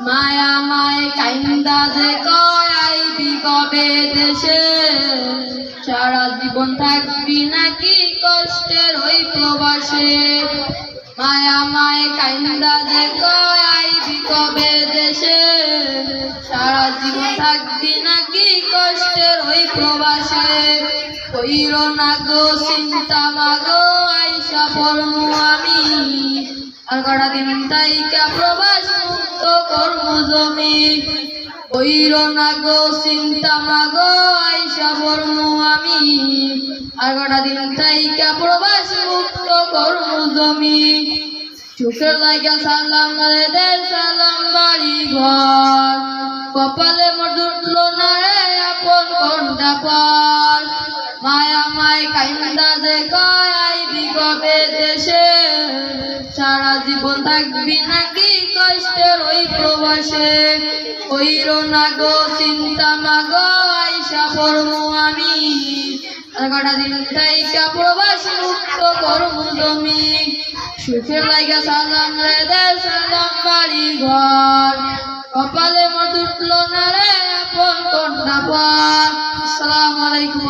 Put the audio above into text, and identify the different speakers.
Speaker 1: মায়া মায় কাইন্দা যে আইবি কবে দেশে। সারা জীবন থাকবি নাকি কষ্টের ওই প্রবাসে? মায়া মায় কাইন্দা যে আইবি কবে দেশে। সারা জীবন থাকবি নাকি কষ্টের ওই প্রবাসে? কইর না গো, চিন্তা মাগো আইসা পড়মু আমি। আর কটা দিন তাইকা প্রবাস মুক্ত কর্ম জমি। কইর না গো, চিন্তা মাগো আইসা বর্ম আমি। আর কটা দিন তাইকা প্রবাস মুক্ত কর্ম জমি। চোখের লাগা সালাম দে, সালাম বাড়ি ঘর। কপালে মোর জুটলো না রে, আপন কোনটা পর কবে দেশে? সারা জীবন থাকবি নাকি কষ্টের ওই প্রবাসে? না গো, চিন্তা আমি। কটা দিন প্রবাস মুক্ত করমু জমি। সুখের লাগা সালাম রে দে বাড়ি ঘর। কপালে মোর জুটলো না রে আপন কোনটা পর আলাইকুম।